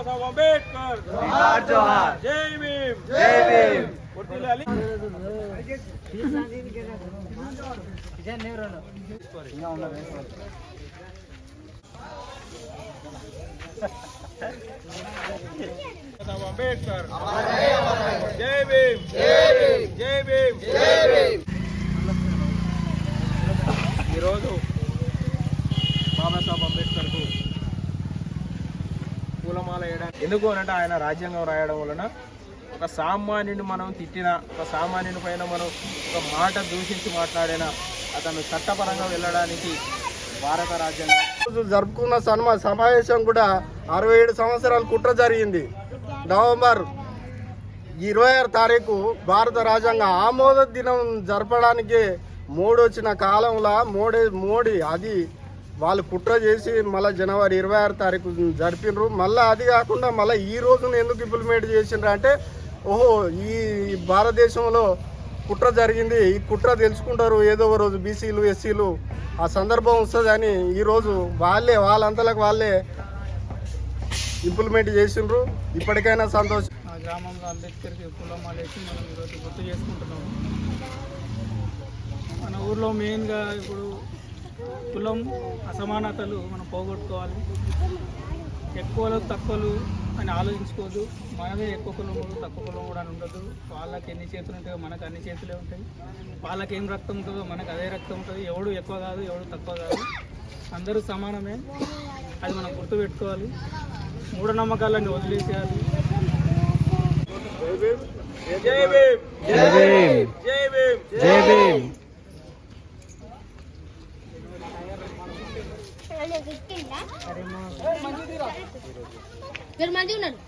Doctor Babasaheb Ambedkar జోహార్ జోహార్ జై భీమ్ జై భీమ్ వర్ధిల్లాలి. బాబాసాహెబ్ అంబేద్కర్ జై భీమ్ జై భీమ్ ఈరోజు బాబాసాహెబ్ అంబేద్కర్కు పూలమాల వేయడానికి ఎందుకు అనంటే ఆయన రాజ్యాంగం రాయడం వలన ఒక సామాన్యుని మనం తిట్టిన ఒక సామాన్యుని పైన మనం ఒక మాట దూషించి మాట్లాడిన అతను చట్టపరంగా వెళ్ళడానికి భారత రాజ్యాంగం రోజు జరుపుకున్న సన్మా సమావేశం కూడా అరవై ఏడు సంవత్సరాల కుట్ర జరిగింది. నవంబర్ ఇరవై ఆరు తారీఖు భారత రాజ్యాంగ ఆమోద దినం జరపడానికి మోడీ వచ్చిన కాలంలో మోడీ మోడీ అది వాళ్ళు కుట్ర చేసి మళ్ళీ జనవరి ఇరవై ఆరు తారీఖు జరిపినరు. మళ్ళీ అది కాకుండా మళ్ళీ ఈ రోజున ఎందుకు ఇంప్లిమెంట్ చేసిండ్రు అంటే ఓహో ఈ భారతదేశంలో కుట్ర జరిగింది. ఈ కుట్ర తెలుసుకుంటారు. ఏదో ఒక రోజు బీసీలు ఎస్సీలు ఆ సందర్భం వస్తుంది అని ఈరోజు వాళ్ళే వాళ్ళంతలకు వాళ్ళే ఇంప్లిమెంట్ చేసిండ్రు. ఇప్పటికైనా సంతోషం మా గ్రామంలో అంబేద్కర్కి మనం ఈరోజు గుర్తు చేసుకుంటున్నాము మన ఊర్లో మెయిన్గా ఇప్పుడు కులం అసమానతలు మనం పోగొట్టుకోవాలి. ఎక్కువలు తక్కువలు అని ఆలోచించుకోవద్దు. మనమే ఎక్కువ కులం తక్కువ కులం కూడా అని ఉండదు. వాళ్ళకి ఎన్ని చేతులు ఉంటాయో మనకు అన్ని చేతులే ఉంటాయి. వాళ్ళకి ఏం రక్తం ఉంటుందో మనకు అదే రక్తం ఉంటుంది. ఎవడు ఎక్కువ కాదు ఎవడు తక్కువ కాదు. అందరూ సమానమే. అది మనం గుర్తుపెట్టుకోవాలి. మూఢనమ్మకాలన్నీ వదిలేసేయాలి జై భీమ్ జై భీమ్ జై భీమ్ జై భీమ్ జై భీమ్ మీరు మంచిగా ఉన్నారు.